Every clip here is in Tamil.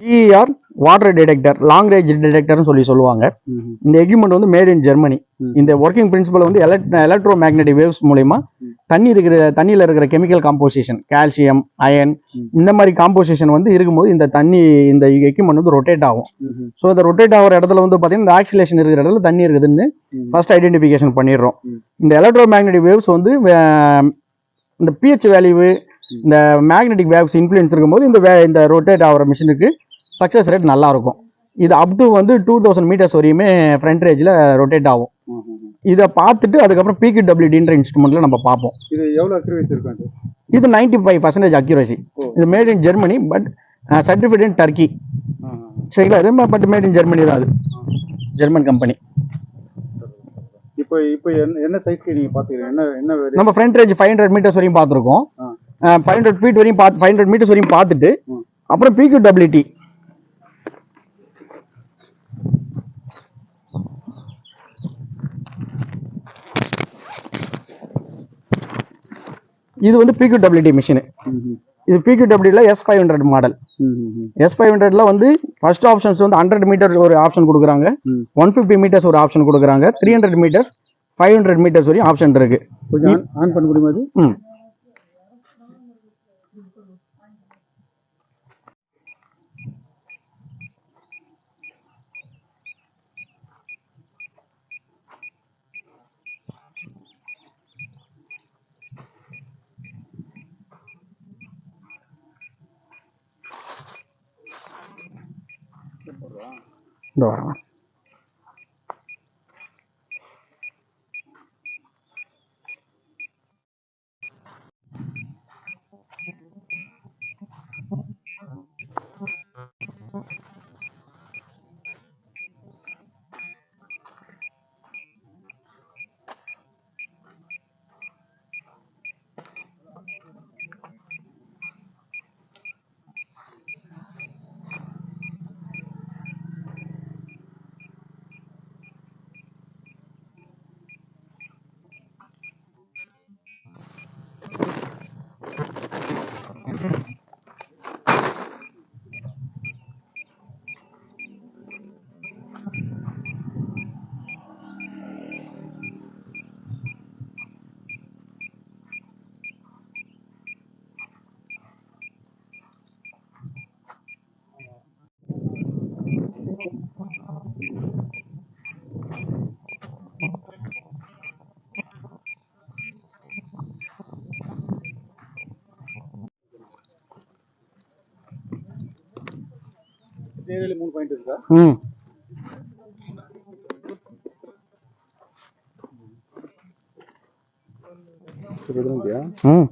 TR water detector long range டிடெக்டர்னு சொல்லி சொல்லுவாங்க இந்த எக்யூப்மெண்ட் வந்து மேட் இன் ஜெர்மனி. இந்த ஒர்க்கிங் பிரின்சிபல் வந்து எலக்ட்ரோ மேக்னெட்டிக் வேவ்ஸ் மூலயமா. தண்ணி இருக்கிற தண்ணியில் இருக்கிற கெமிக்கல் காம்போசிஷன் கால்சியம் அயன். இந்த மாதிரி காம்போசிஷன் வந்து இருக்கும்போது இந்த தண்ணி இந்த எக்யூப்மெண்ட் வந்து ரொட்டேட் ஆகும் ஸோ இந்த ரொட்டேட் ஆகிற இடத்துல வந்து பார்த்தீங்கன்னா இந்த ஆக்சிலேஷன் இருக்கிற இடத்துல தண்ணி இருக்குதுன்னு. ஃபர்ஸ்ட் ஐடென்டிஃபிகேஷன் பண்ணிடுறோம். இந்த எலக்ட்ரோ மேக்னெட்டிக் வேவ்ஸ் வந்து இந்த பிஹெச் வேல்யூ இந்த மேக்னெட்டிக் வேவ்ஸ் இன்ஃப்ளூயன்ஸ் இருக்கும்போது இந்த இந்த ரொட்டேட் ஆகிற மிஷினுக்கு சக்ஸஸ் ரேட் நல்லா இருக்கும் இது அப் டு வந்து டூ தௌசண்ட் மீட்டர்ஸ் வரையுமே ஃப்ரண்ட் ரேஜில் ரொட்டேட் ஆகும். இதை பார்த்துட்டு அதுக்கப்புறம் பிக்யூடபிள்யூடின்ற இன்ஸ்ட்ருமெண்ட்டில் நம்ம பார்ப்போம். இது எவ்வளோ அக்யூரேசி இருக்கும் இது 95% ஃபைவ் பர்சன்டேஜ் அக்யூரசி. இது made in Germany but certificate in Turkey சரிங்களா? இது பட் மேட் இன் ஜெர்மனி தான் அது. ஜெர்மன் கம்பெனி இப்போ இப்போ என்ன என்ன சைஸ்க்கு நீங்கள் பார்த்துக்கிறீங்க? என்ன என்ன? நம்ம front range five hundred metres வரையும் பார்த்துருக்கோம். ஃபைவ் ஹண்ட்ரட் ஃபீட் வரையும் பார்த்து ஃபைவ் ஹண்ட்ரட் மீட்டர்ஸ் வரையும் பார்த்துட்டு. அப்புறம் பிக்யூடபிலிட்டி இது வந்து பிக்யூடபிலிட்டி மிஷின். இது பிக்யூடபிள்யூல S five hundred model. S five ஹண்ட்ரட்ல வந்து ஃபர்ஸ்ட் ஆப்ஷன்ஸ் வந்து ஹண்ட்ரட் மீட்டர் ஒரு ஆப்ஷன் கொடுக்குறாங்க. ஒன் ஃபிஃப்டி மீட்டர்ஸ் ஒரு ஆப்ஷன் கொடுக்குறாங்க. Three hundred metres five hundred metres வரையும் ஆப்ஷன் இருக்கு. ஆன் பண்ண முடியுமா அது ம். ம்.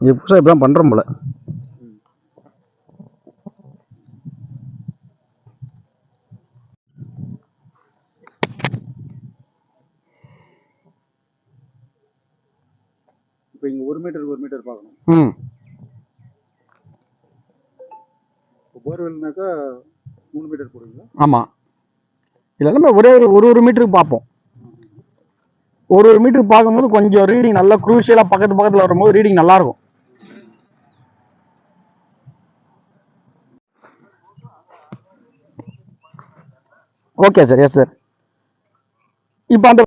இது புதுசாக இப்படி தான் பண்ணுறோம் போல இப்போ இங்கே ஒரு மீட்டர் ஒரு மீட்டர் பார்க்கணும். ம். போர்வெல்னாக்கா மூணு மீட்டர் போடுவீங்களா? ஆமாம் இது எல்லாமே ஒரே ஒரு ஒரு ஒரு மீட்டருக்கு பார்ப்போம். ஒரு ஒரு மீட்டருக்கு பார்க்கும்போது கொஞ்சம் ரீடிங் நல்லா குரூஷியலாக பக்கத்து பக்கத்தில் வரும்போது ரீடிங் நல்லா இருக்கும் ஓகே சார் எஸ் சார் இப்போ அந்த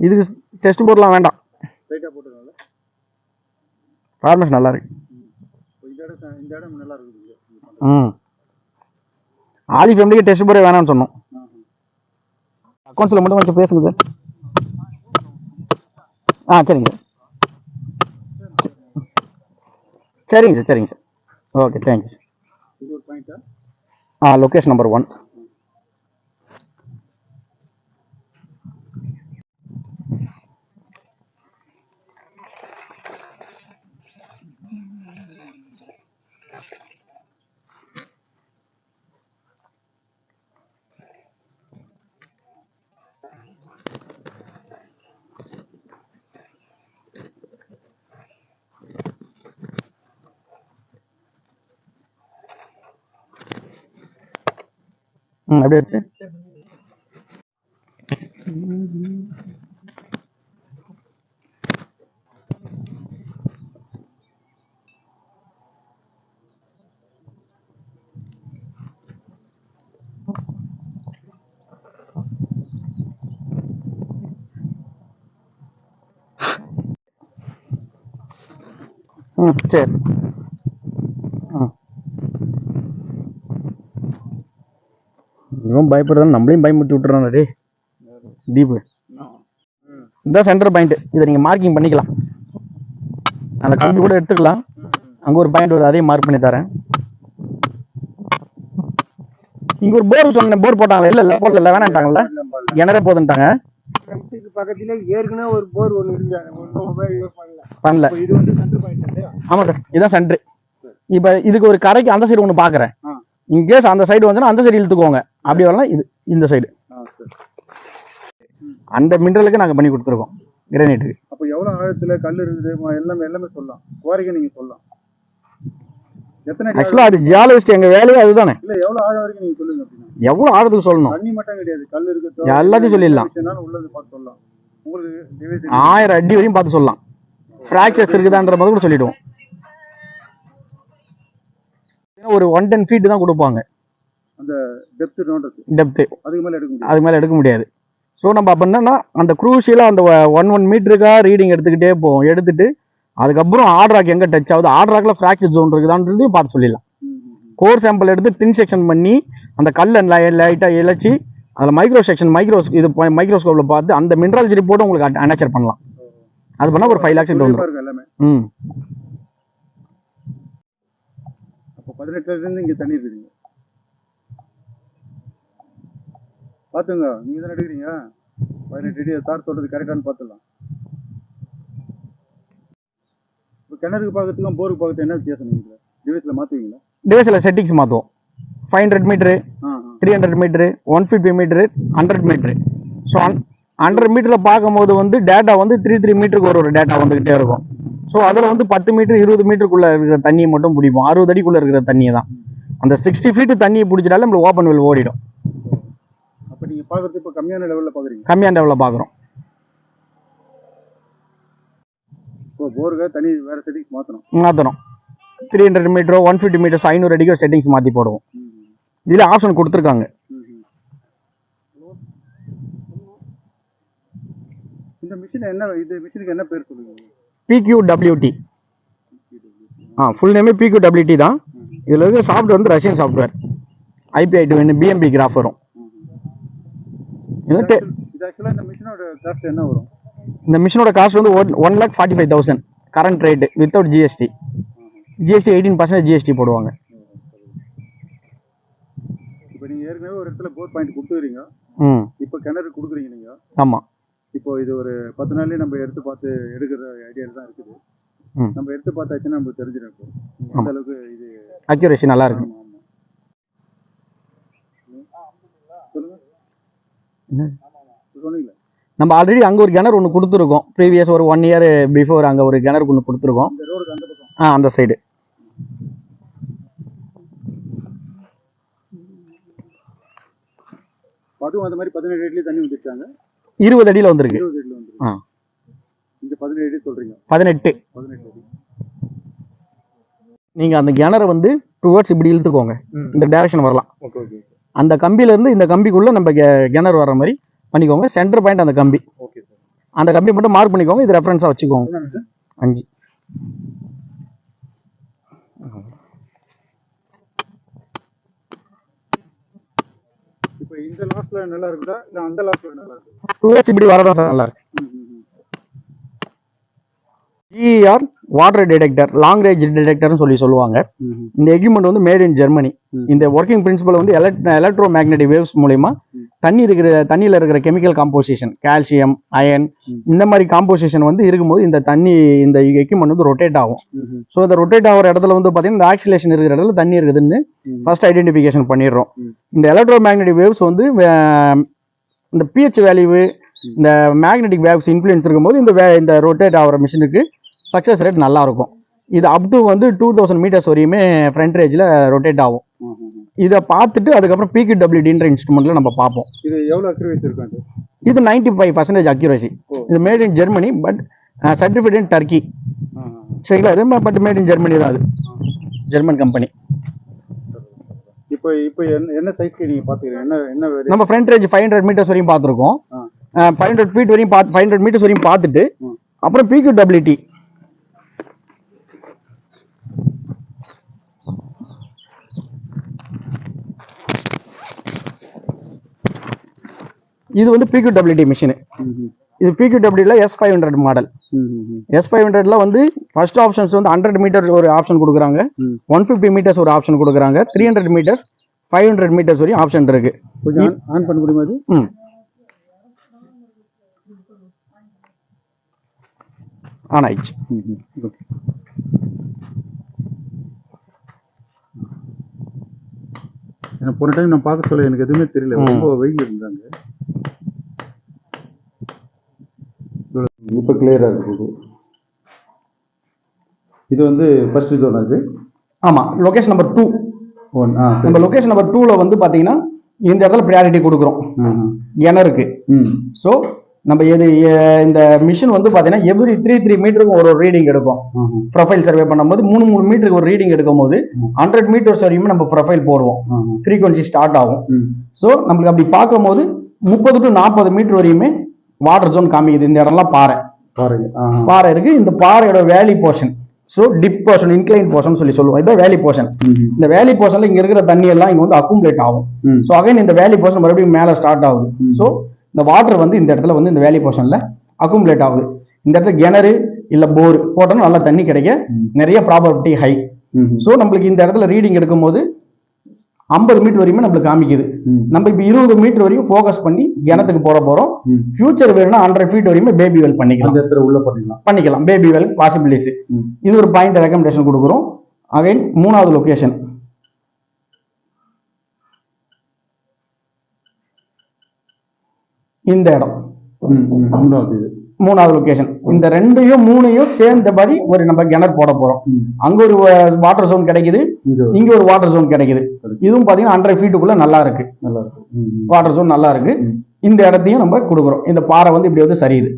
இதுக்கு டெஸ்ட் போர்ட்லாம் வேண்டாம். ஃபார்மேஷன் நல்லா இருக்கு. இப்போ இந்த இடம் ச- இந்த இடம் நல்லா இருக்குது இங்க. இங்க பண்றது. ம் ஆலி ஃபேமிலிக்கு டெஸ்ட் போர்டே வேணாம்னு சொன்னோம். அக்கௌண்ட்ஸில் மட்டும் கொஞ்சம் பேசுங்க சார். ஆ சரிங்க சார். சரிங்க சார் சரிங்க sir. Okay thank you sir ah? Location number one ம் அப்படியே இருக்கு ம் சரி ம் இவன் பயப்படுறான் நம்மளையும் பயமுறுத்தி விட்டுறான் தீபு இதுதான் சென்டர் பாயிண்ட் இதை நீங்கள் மார்க்கிங் பண்ணிக்கலாம். அந்த கம்பி கூட எடுத்துக்கலாம். அங்கே ஒரு பாயிண்ட் வருது அதையும் மார்க் பண்ணி தரேன். இங்கே ஒரு போர் சொன்னேன் போர் போட்டாங்களே? இல்லை இல்லை போடல வேணான்ட்டாங்கல்ல? கிணறே போதுன்ட்டாங்க? பக்கத்துல ஏற்கனவே ஒரு போர் ஒன்று இருந்தாங்க பண்ணல. பண்ணல. இப்போ இது வந்து சென்டர் பாயிண்ட் இல்லையா? ஆமாம் சார் இதுதான் சென்ட்ரு இப்போ இதுக்கு ஒரு கரைக்கு அந்த சைடு ஒன்று பார்க்குறேன் ஆ. இன்கேஸ் அந்த சைடு வந்துன்னா அந்த சைடு இழுத்துக்கோங்க. அப்படி வரலாம் இது இந்த சைடு அந்த மினரலுக்கு நாங்கள் பண்ணி கொடுத்துருக்கோம். கிரானைட்டுக்கு அப்போ எவ்வளோ ஆழத்துல கல் இருக்குது எல்லாமே எல்லாமே சொல்லலாம். குவாரிக்கை நீங்க சொல்லலாம். ஆக்சுவலாக அது ஜியாலஜிஸ்ட் எங்கள் வேலையே அதுதானே? இல்ல எவ்வளவு ஆழம் வரைக்கும் நீங்க சொல்லுங்க அப்படின்னா. எவ்வளோ ஆழத்துக்கு சொல்லணும்? தண்ணி மட்டும் கிடையாது. கல் இருக்கு எல்லாத்தையும் சொல்லிடலாம். உள்ளது பார்த்து சொல்லலாம். உங்களுக்கு ஆயிரம் அடி வரையும் பார்த்து சொல்லலாம். ஃப்ராக்சர்ஸ் இருக்குதான்ற மாதிரி கூட சொல்லிடுவோம். ஒரு ஒன் டென் ஃபீட் தான் கொடுப்பாங்க. டெப்த் நோண்டது டெப்த்து அதுக்கு மேல எடுக்க அதுக்கு மேலே எடுக்க முடியாது. ஸோ நம்ம அப்போ என்னன்னா அந்த குரூஷியலாக அந்த ஒன் ஒன் மீட்டருக்காக ரீடிங் எடுத்துக்கிட்டே போவோம். எடுத்துட்டு அதுக்கப்புறம் ஆர்ட்ராக் எங்கே டச் ஆகுது? ஆர்ட்ராக்ல ஃப்ராக்சர் ஜோன் இருக்குதான்றதையும் பார்த்து சொல்லிடலாம். கோர் சாம்பிள் எடுத்து டின் செக்ஷன் பண்ணி அந்த கல்லை லைட்டாக இழைச்சி அதில் மைக்ரோ செக்ஷன் மைக்ரோஸ் இது மைக்ரோஸ்கோப்பில் பார்த்து அந்த மினரல்ஸ் ரிப்போர்ட்டை உங்களுக்கு அனேச்சர் பண்ணலாம். அது பண்ணால் ஒரு ஃபைவ் லேக்ஸ் வந்துடும் ம். அப்போ பதினெட்டுல இருந்து இங்க தண்ணி இருக்குதுங்க. பாத்துங்க நீங்க தானே எடுக்கிறீங்க? பதினெட்டு அடி சார் சொல்றது கரெக்டானு பார்த்துடலாம் இப்போ கிணறுக்கு பார்க்கறதுக்கும் போருக்கு பார்க்கறதுக்கு என்ன வித்தியாசம் நீங்க டிவைஸ்ல மாத்துவீங்களா? டிவைஸில் செட்டிங்ஸ் மாற்றுவோம் five hundred metre three hundred metre one fifty metre hundred metre so hundred மீட்டரில் பார்க்கும்போது வந்து டேட்டா வந்து த்ரீ த்ரீ மீட்டருக்கு ஒரு ஒரு டேட்டா வந்துக்கிட்டே இருக்கும். ஸோ அதில் வந்து பத்து மீட்டர் இருபது மீட்டருக்குள்ளே இருக்கிற தண்ணியை மட்டும் பிடிப்போம். அறுபது அடிக்குள்ளே இருக்கிற தண்ணியை தான். அந்த சிக்ஸ்டி ஃபீட் தண்ணியை பிடிச்சிட்டாலே நம்மளுக்கு ஓப்பன் வெல் ஓடிடும். அப்போ நீங்க பார்க்கறது இப்போ கம்மியான லெவல்ல பார்க்குறீங்க கம்மியான லெவலில் பார்க்குறோம் இப்போ போருக்கு தண்ணி வேற செட்டிங்ஸ் மாற்றணும் மாற்றணும் த்ரீ ஹண்ட்ரட் மீட்டரோ ஒன் ஃபிஃப்டி மீட்டர்ஸ் ஐநூறு அடிக்கோ செட்டிங்ஸ் மாற்றி போடுவோம். இதில் ஆப்ஷன் கொடுத்துருக்காங்க. இந்த மிஷின் என்ன இது மிஷினுக்கு என்ன பேர் சொல்லுவீங்க? பிக்யூடபிள்யூடி ஆ ஃபுல் நேமே பிக்யூடபிள்யூடி தான். இதில் இருக்க சாஃப்ட்வேர் வந்து Russian software IPI to BMP graph வரும். இந்த மிஷினோட காஸ்ட் என்ன வரும்? இந்த மிஷினோட காஸ்ட் வந்து one one lakh forty five thousand current rate without GST GST eighteen percent GST போடுவாங்க. இப்போ நீங்க ஏற்கனவே ஒரு இடத்துல போர் பாயிண்ட் கொடுத்துக்கிறீங்க ம். இப்போ கிணறு கொடுக்குறீங்க நீங்க. ஆமாம் இப்போ இது ஒரு பத்து நாள்லயே நம்ம எடுத்து பார்த்து எடுக்கிற ஐடியால தான் இருக்குது. நம்ம எடுத்து பார்த்தாச்சுன்னா நமக்கு தெரிஞ்சிடும் இப்போ. எந்த அளவுக்கு இது அக்யூரேசி நல்லா இருக்கு. சொல்லுங்க. நம்ம ஆல்ரெடி அங்கே ஒரு கிணறு ஒன்று கொடுத்துருக்கோம். ப்ரீவியஸ் ஒரு ஒன் இயர் பிஃபோர் அங்கே ஒரு கிணறு ஒன்று கொடுத்துருக்கோம். அந்த ஆ அந்த சைடு அதுவும் அந்த மாதிரி பதினேழு அடியிலே தண்ணி வந்துருக்காங்க இருபது அடியில் வந்திருக்கு. ஆ. சொல்றீங்க. பதினெட்டு. நீங்கள் அந்த கிணறை வந்து டுவர்ட்ஸ் இப்படி இழுத்துக்கோங்க. இந்த டைரக்ஷன் வரலாம். அந்த கம்பியிலேருந்து இந்த கம்பிக்குள்ளே நம்ம கிணறு வர்ற மாதிரி பண்ணிக்கோங்க. சென்டர் பாயிண்ட் அந்த கம்பி. அந்த கம்பெனி மட்டும் மார்க் பண்ணிக்கோங்க. இது ரெஃபரன்ஸாக வச்சுக்கோங்க. அஞ்சு. இந்த லாஸ்ட்ல நல்லா இருக்குதா? இல்ல அந்த லாஸ்ட்ல நல்லா இருக்கு டூ இப்படி வரதான் சார் நல்லா இருக்கு. GR water detector long range டிடெக்டர்னு சொல்லி சொல்லுவாங்க. இந்த எக்யூப்மெண்ட் வந்து மேட் இன் ஜெர்மனி. இந்த ஒர்க்கிங் பிரின்சிபல் வந்து எலக்ட்ரோ மேக்னெட்டிக் வேவ்ஸ் மூலயமா. தண்ணி இருக்கிற தண்ணியில் இருக்கிற கெமிக்கல் காம்போசிஷன் கால்சியம் அயன். இந்த மாதிரி காம்போசிஷன் வந்து இருக்கும்போது இந்த தண்ணி இந்த எக்யூப்மெண்ட் வந்து ரொட்டேட் ஆகும். ஸோ இந்த ரொட்டேட் ஆகிற இடத்துல வந்து பார்த்தீங்கன்னா இந்த ஆக்சிலேஷன் இருக்கிற இடத்துல தண்ணி இருக்குதுன்னு. ஃபர்ஸ்ட் ஐடென்டிஃபிகேஷன் பண்ணிடுறோம். இந்த எலக்ட்ரோ மேக்னெட்டிக் வேவ்ஸ் வந்து இந்த பிஹெச் வேல்யூ இந்த மேக்னெட்டிக் வேவ்ஸ் இன்ஃப்ளூயன்ஸ் இருக்கும்போது இந்த இந்த ரொட்டேட் ஆகிற மிஷினுக்கு சக்ஸஸ் ரேட் நல்லா இருக்கும் இது அப் டு வந்து டூ தௌசண்ட் மீட்டர்ஸ் வரையுமே ஃப்ரண்ட் ரேஜில் ரொட்டேட் ஆகும். இதை பார்த்துட்டு அதுக்கப்புறம் பிக்யூ டபிள்யூடின்ற இன்ஸ்ட்ருமெண்ட்டில் நம்ம பார்ப்போம். இது எவ்வளவு அக்யூரேசி இருக்கும் அது? இது 95% ஃபைவ் பர்சன்டேஜ் அக்யூரசி. இது made in Germany but certificate in Turkey. சரிங்களா? இது பட் மேட் இன் ஜெர்மனி தான் அது. ஜெர்மன் கம்பெனி இப்போ இப்போ என்ன என்ன சைஸ்க்கு நீங்க பாத்துக்கிறீங்க என்ன என்ன நம்ம front range five hundred metres வரையும் பார்த்துருக்கோம். ஃபைவ் ஹண்ட்ரட் ஃபீட் வரையும் பார்த்து ஃபைவ் ஹண்ட்ரட் மீட்டர்ஸ் வரையும் பார்த்துட்டு. அப்புறம் பிக்யூ டபிள்யூடி இது வந்து பிக்யூ டபிள்யூடி மிஷின். இது PQ டபிள்யூல S five hundred model. S five ஹண்ட்ரட்ல வந்து ஃபர்ஸ்ட் ஆப்ஷன்ஸ் வந்து ஹண்ட்ரட் மீட்டர் ஒரு ஆப்ஷன் கொடுக்குறாங்க. ஒன் ஃபிஃப்டி மீட்டர்ஸ் ஒரு ஆப்ஷன் கொடுக்குறாங்க. Three hundred metres five hundred metres வரையும் ஆப்ஷன் இருக்கு. ஆன் பண்ண முடியுமா அது ஆன் ஆயிடுச்சு. போன டைம் நான் பார்க்க சொல்ல எனக்கு எதுவுமே தெரியல. ரொம்ப வெயில் இருந்தாங்க. இப்போ கிளியரா இருக்குது இது வந்து ஃபர்ஸ்ட் இது? ஒன்று ஆமா லொகேஷன் நம்பர் டூ ஒன் ஆ நம்ம லொகேஷன் நம்பர் டூவில் வந்து பார்த்தீங்கன்னா இந்த இடத்துல ப்ரையாரிட்டி கொடுக்குறோம். கிணறுக்கு ஸோ நம்ம எது இந்த மிஷின் வந்து பார்த்தீங்கன்னா எவ்ரி த்ரீ த்ரீ மீட்டருக்கு ஒரு ரீடிங் எடுக்கும் ப்ரொஃபைல் சர்வே பண்ணும்போது மூணு மூணு மீட்டருக்கு ஒரு ரீடிங் எடுக்கும் போது ஹண்ட்ரட் மீட்டர்ஸ் வரையுமே நம்ம ப்ரொஃபைல் போடுவோம். ஃப்ரீக்வன்சி ஸ்டார்ட் ஆகும். ஸோ நம்மளுக்கு அப்படி பார்க்கும்போது முப்பது டு நாற்பது மீட்டர் வரையுமே வாட்டர் ஜோன் காமிக்குது இந்த இடம்லாம் பாறை. பாறை இருக்கு இந்த பாறையோட valley portion so dip portion incline portion சொல்லி சொல்லுவோம் இதான் வேலி போர்ஷன். இந்த வேலி போர்ஷன்ல இங்க இருக்கிற தண்ணி எல்லாம் இங்க வந்து அக்குமுலேட் ஆகும். ஸோ அகைன் இந்த வேலி போர்ஷன் மறுபடியும் மேலே ஸ்டார்ட் ஆகுது. ஸோ இந்த வாட்டர் வந்து இந்த இடத்துல வந்து இந்த வேலி போர்ஷன்ல அக்குமுலேட் ஆகுது இந்த இடத்துல கிணறு இல்ல போர் போட்டோம்னா நல்லா தண்ணி கிடைக்க. நிறைய ப்ராபர்ட்டி ஹை. ஸோ நம்மளுக்கு இந்த இடத்துல ரீடிங் எடுக்கும்போது ஐம்பது மீட்டர் வரையுமே நம்மளுக்கு காமிக்குது. நம்ம இப்போ இருபது மீட்டர் வரையும் ஃபோக்கஸ் பண்ணி கிணத்துக்கு போட போறோம். ஃபியூச்சர் வேணும்னா ஹண்ட்ரட் ஃபீட் வரையுமே பேபி வெல் பண்ணிக்கலாம். உள்ள பண்ணிக்கலாம். பண்ணிக்கலாம் பேபி வெல் பாசிபிலிட்டிஸ். இது ஒரு பாயிண்ட் ரெக்கமெண்டேஷன் கொடுக்குறோம். அகைன் மூணாவது லொகேஷன் இந்த இடம். மூணாவது இது. மூணாவது லொகேஷன் இந்த ரெண்டையும் மூணையும் சேர்ந்த மாதிரி ஒரு நம்ம கிணறு போட போறோம். அங்க ஒரு வாட்டர் ஜோன் கிடைக்குது இங்க ஒரு- வாட்டர் ஜோன் கிடைக்குது இதுவும் பாத்தீங்கன்னா ஹண்ட்ரட் ஃபீட்டுக்குள்ள நல்லா இருக்கு நல்லா இருக்கு. வாட்டர் ஜோன் நல்லா இருக்கு. இந்த இடத்தையும் நம்ம கொடுக்குறோம் இந்த பாறை வந்து இப்படி வந்து சரியுது.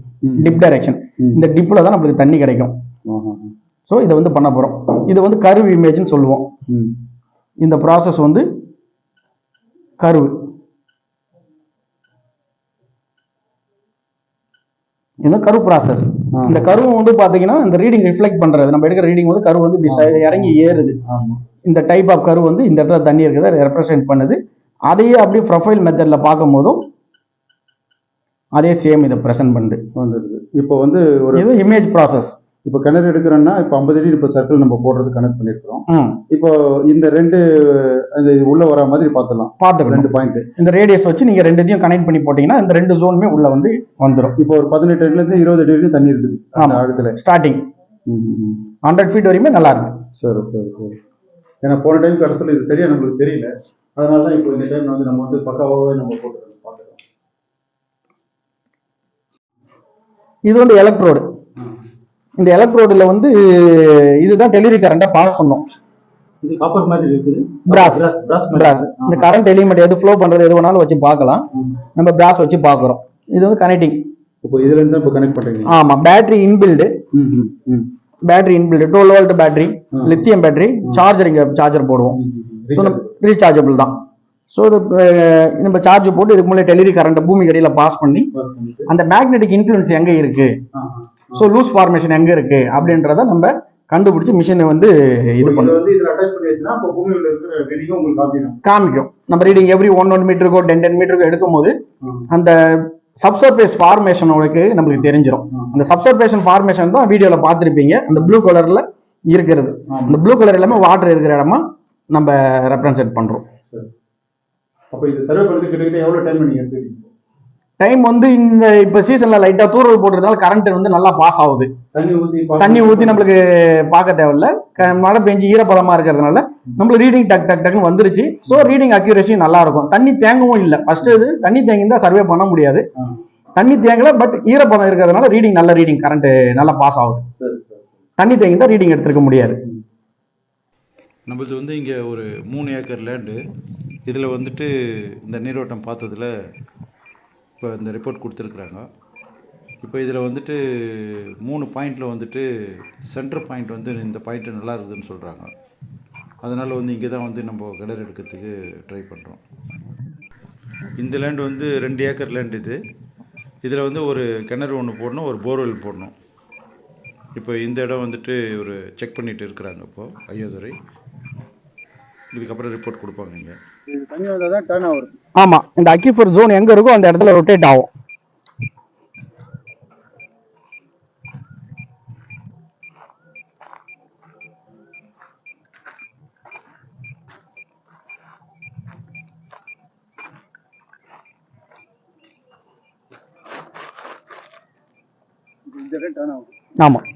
Tip direction. இந்த டிப்ல தான் நம்மளுக்கு தண்ணி கிடைக்கும். ஸோ இதை வந்து பண்ண போறோம் இது வந்து கருவு இமேஜ்னு சொல்லுவோம். இந்த ப்ராசஸ் வந்து கருவு இது கரு ப்ராசஸ். இந்த கருவு வந்து பாத்தீங்கன்னா இந்த ரீடிங் ரிஃப்ளெக்ட் பண்றது. நம்ம எடுக்கிற ரீடிங் வந்து கரு வந்து இறங்கி ஏறுது. இந்த டைப் ஆஃப் கரு வந்து இந்த இடத்துல தண்ணி இருக்கிறத ரெப்ரசென்ட் பண்ணுது. அதையே அப்படியே ப்ரொஃபைல் மெத்தட்ல பார்க்கும் போதும் அதே சேம் இதை ப்ரெசென்ட் பண்ணுது. வந்துடுது இப்போ வந்து ஒரு இது இமேஜ் ப்ராசஸ் இப்போ கிணறு எடுக்கிறோம்னா இப்போ ஐம்பது அடி இப்போ சர்க்கிள் நம்ம போடுறது கனெக்ட் பண்ணிருக்கிறோம். ம் இப்போ இந்த ரெண்டு இது உள்ள வர மாதிரி பார்த்துடலாம். பார்த்துக்கணும். ரெண்டு பாயிண்ட் இந்த ரேடியஸ் வச்சு நீங்க ரெண்டுத்தையும் கனெக்ட் பண்ணி போட்டீங்கன்னா இந்த ரெண்டு ஜோனுமே உள்ள வந்து வந்துடும் இப்போ ஒரு பதினெட்டு அடில இருந்து இருபது அடி வரைக்கும் தண்ணி இருக்குது அந்த ஆமா. ஆழத்துல. ஸ்டார்டிங். ஹண்ட்ரட் ஃபீட் வரையுமே நல்லா இருக்கு. சரி சரி சரி. ஏன்னா போன டைம் கடைசியில் இது சரியா நம்மளுக்கு தெரியல. அதனால தான் இப்போ இந்த டைம் வந்து நம்ம வந்து பக்காவாகவே நம்ம போட்டு பார்த்துக்கலாம். இது வந்து எலக்ட்ரோடு இந்த எலக்ட்ரோடுல வந்து இதுதான் டெலிவரி கரண்டை பாஸ் பண்ணும். இந்த கரண்ட் எலிமெண்ட் எது ஃப்ளோ பண்றது எது வேணாலும் வச்சு பார்க்கலாம். நம்ம பிராஸ் வச்சு பார்க்குறோம். இது வந்து கனெக்டிங் இப்போ இதுல இருந்து இப்போ கனெக்ட் பண்றீங்க. ஆமா battery inbuilt battery inbuilt twelve volt battery. Lithium battery charger இங்க சார்ஜர் போடுவோம். ரீசார்ஜபிள் தான். ஸோ இது நம்ம சார்ஜ் போட்டு இதுக்கு முன்னாடி டெலிவரி கரண்ட்டை பூமி கடியில் பாஸ் பண்ணி அந்த மேக்னெட்டிக் இன்ஃப்ளூயன்ஸ் எங்கே இருக்கு. ஸோ லூஸ் ஃபார்மேஷன் எங்கே இருக்கு? அப்படின்றத நம்ம கண்டுபிடிச்சி மிஷினை வந்து இது இது பண்ணும் வந்து இதுல அட்டாச் பண்ணி வச்சுன்னா அப்போ பூமியில இருக்கிற ரீடிங்கும் உங்களுக்கு காமிக்கணும் காமிக்கும். நம்ம ரீடிங் எவ்ரி ஒன் ஒன் மீட்டருக்கோ டென் டென் மீட்டருக்கோ எடுக்கும்போது ஆ. அந்த சப்சர்ஃபேஸ் ஃபார்மேஷனோடக்கு நம்மளுக்கு தெரிஞ்சிடும். அந்த சப்சர்ஃபேஷன் ஃபார்மேஷன் தான் வீடியோவில் பார்த்துருப்பீங்க. அந்த ப்ளூ கலரில் இருக்கிறது. அந்த ப்ளூ கலர் எல்லாமே வாட்டர் இருக்கிற இடமா நம்ம ரெப்ரசன்ட் பண்ணுறோம் அப்போ இது சர்வே பண்ணுறது கிட்டத்தட்ட எவ்வளோ டைம் நீங்க எடுத்துக்கிறீங்க? டைம் வந்து இந்த இப்போ சீசனில் லைட்டாக தூரல் போடுறதுனால கரண்ட் வந்து நல்லா பாஸ் ஆகுது. தண்ணி ஊற்றி நம்மளுக்கு பார்க்க தேவையில்ல. மழை பெஞ்சு ஈரப்பதமாக இருக்கிறதுனால நம்மளுக்கு ரீடிங் டக் டக் டக்னு வந்துருச்சு. ஸோ ரீடிங் அக்யூரேசி நல்லா இருக்கும். தண்ணி தேங்கவும் இல்லை. ஃபர்ஸ்ட் இது தண்ணி தேங்கியிருந்தா சர்வே பண்ண முடியாது. தண்ணி தேங்கல பட் ஈரப்பதம் இருக்கிறதுனால ரீடிங் நல்ல ரீடிங் கரண்ட் நல்லா பாஸ் ஆகுது. சரி சரி. தண்ணி தேங்கியிருந்தா ரீடிங் எடுத்துருக்க முடியாது. நம்மளது வந்து இங்கே ஒரு மூணு ஏக்கர் லேண்டு இதில் வந்துட்டு இந்த நீரோட்டம் பார்த்ததுல இப்போ இந்த ரிப்போர்ட் கொடுத்துருக்குறாங்க. இப்போ இதில் வந்துட்டு மூணு பாயிண்டில் வந்துட்டு சென்டர் பாயிண்ட் வந்து இந்த பாயிண்ட்டு நல்லா இருக்குதுன்னு சொல்கிறாங்க அதனால் வந்து இங்கே தான் வந்து நம்ம கிணறு எடுக்கிறதுக்கு ட்ரை பண்ணுறோம் இந்த லேண்டு வந்து ரெண்டு ஏக்கர் லேண்ட் இது. இதில் வந்து ஒரு கிணறு ஒன்று போடணும் ஒரு போர்வெல் போடணும். இப்போ இந்த இடம் வந்துட்டு ஒரு செக் பண்ணிட்டு இருக்கிறாங்க இப்போது ஐயோதுரை இதுக்கப்புறம் ரிப்போர்ட் கொடுப்பாங்க இங்கே. தண்ணி வந்தால் தான் டர்ன் ஆகும். ஆமா இந்த அக்கிஃபர் ஜோன் எங்க இருக்கோ அந்த இடத்துல ரொட்டேட் ஆகும். இந்த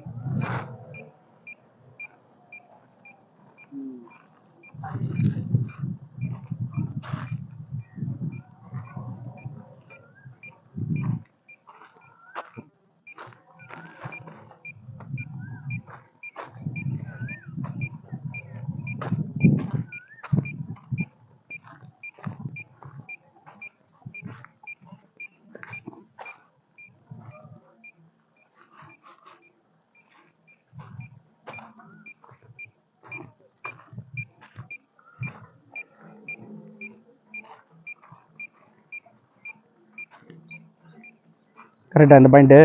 இடம் கரெக்டா இந்த பாயிண்ட்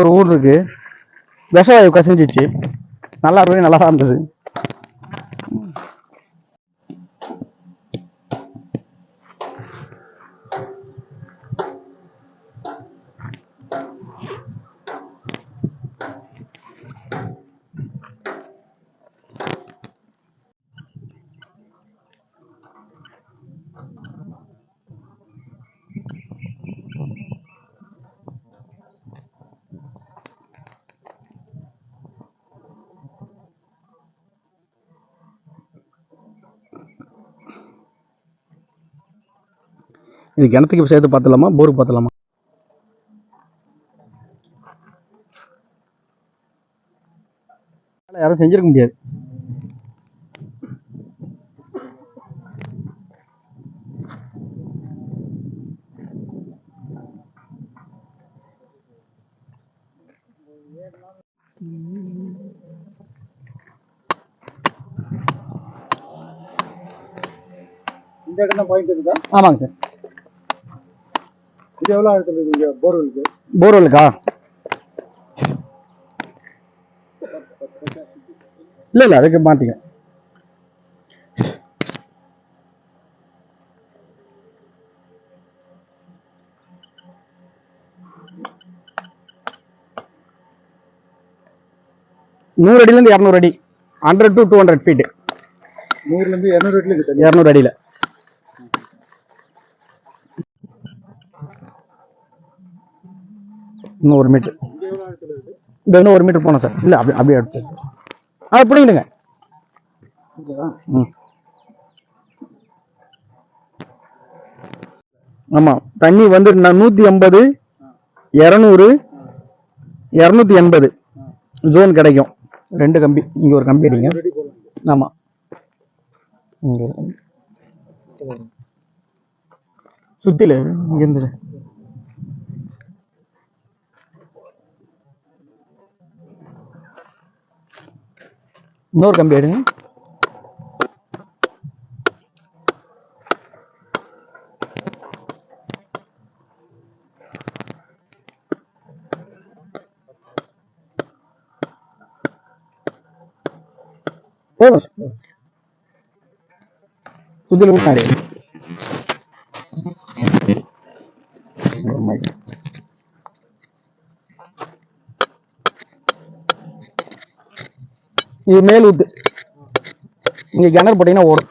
ஒரு ஊர் இருக்கு. விஷவாயு கசிஞ்சிச்சு. நல்லா இருக்கு நல்லா தான் இருந்தது. இது கிணத்துக்கு சேர்த்து பார்த்துலாமா போருக்கு பார்த்துலாமா யாரும் செஞ்சிருக்க முடியாது. இந்த இடம் தான் பாயிண்ட் இருக்கா ஆமாங்க சார். இது எவ்வளோ ஆழத்தில் இருக்குது போர்வெலுக்கு போர்வெலுக்கா இல்லை இல்லை அதுக்கு மாட்டிக்க நூறு அடியிலேருந்து இரநூறு அடி. Hundred to two hundred feet நூறுலேருந்து இரநூறு அடியில் இரநூறு அடியில். இன்னும் ஒரு மீட்ரு இன்னும் ஒரு மீட்டர் போனோம் சார். இல்லை அப்படி அப்படியே எடுத்து சார். ஆ பிடிங்கிடுங்க. ம். ஆமாம் தண்ணி வந்து நூற்றி ஐம்பது இரநூறு இரநூத்தி எண்பது ஜோன் கிடைக்கும். ரெண்டு கம்பி இங்கே ஒரு கம்பி அடிங்க. ஆமாம் இங்கே. சுற்றில இங்கேருந்து இன்னொரு கம்பி எடுங்க. போதும். சார். சுத்திலும் இது மேல் ஊத்து இங்க கிணறு போட்டீங்கன்னா ஓடும்.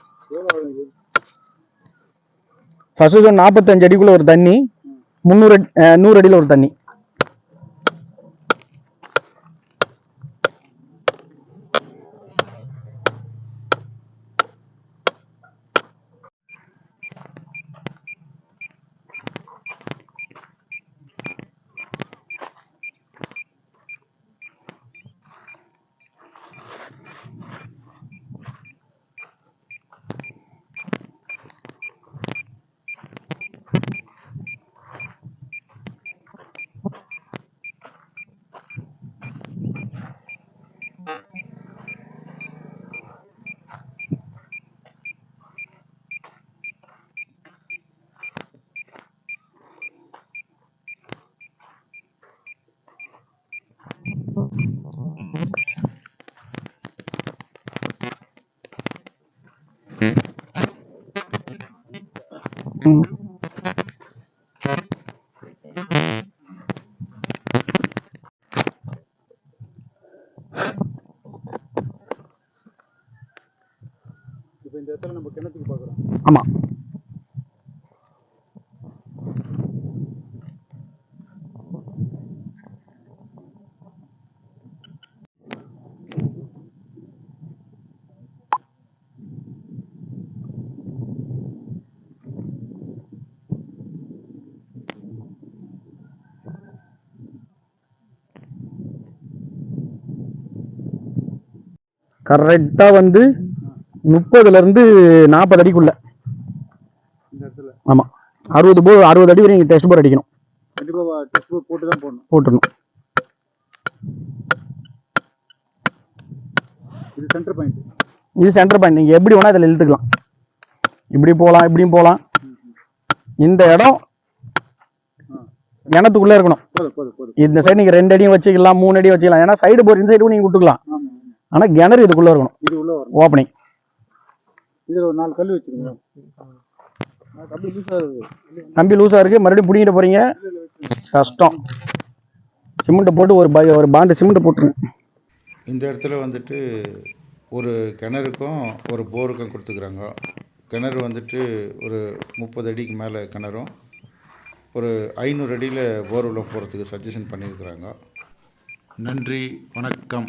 ஃபர்ஸ்ட் நாற்பத்தஞ்சு அடிக்குள்ள ஒரு தண்ணி முந்நூறு அடி நூறு அடியில் ஒரு தண்ணி ம். இப்போ இந்த இடத்துல நம்ம கிணத்துக்கு பார்க்குறோம் ஆமா. கரெக்டா வந்து முப்பதுல இருந்து நாற்பது அடிக்குள்ள. ஆமா. அறுபது போர் அறுபது அடி வரைக்கும் டெஸ்ட் போர் அடிக்கணும். போட்டுடணும். இது சென்டர் பாயிண்ட் இது சென்டர் பாயிண்ட் நீங்க எப்படி வேணா இதில் இழுத்துக்கலாம். இப்படி போகலாம் இப்படியும் போகலாம் இந்த இடம் கிணத்துக்குள்ள இருக்கணும். இந்த சைடு நீங்க ரெண்டு அடியும் வச்சுக்கலாம் மூணு அடியும் வச்சுக்கலாம். ஏன்னா சைடு போர் இந்த சைடு நீங்க விட்டுக்கலாம். ஆமாம் ஆனா கிணறு இதுக்குள்ள இருக்கணும். ஓப்பனிங் இதில் ஒரு நாலு கல் வச்சுருங்க கம்பி லூஸாக இருக்குது கம்பி லூஸா இருக்கு. மறுபடியும் பிடிங்கிட்டு போறீங்க. கஷ்டம். சிமெண்ட்டை போட்டு ஒரு பை- ஒரு பாண்டு சிமெண்ட் போட்டுருங்க. இந்த இடத்துல வந்துட்டு ஒரு கிணறுக்கும் ஒரு போருக்கும் கொடுத்துக்கிறாங்க. கிணறு வந்துட்டு ஒரு முப்பது அடிக்கு மேலே கிணறும் ஒரு ஐநூறு அடியில் போர் உள்ள போகிறதுக்கு சஜஷன் பண்ணியிருக்கிறாங்க. நன்றி வணக்கம்.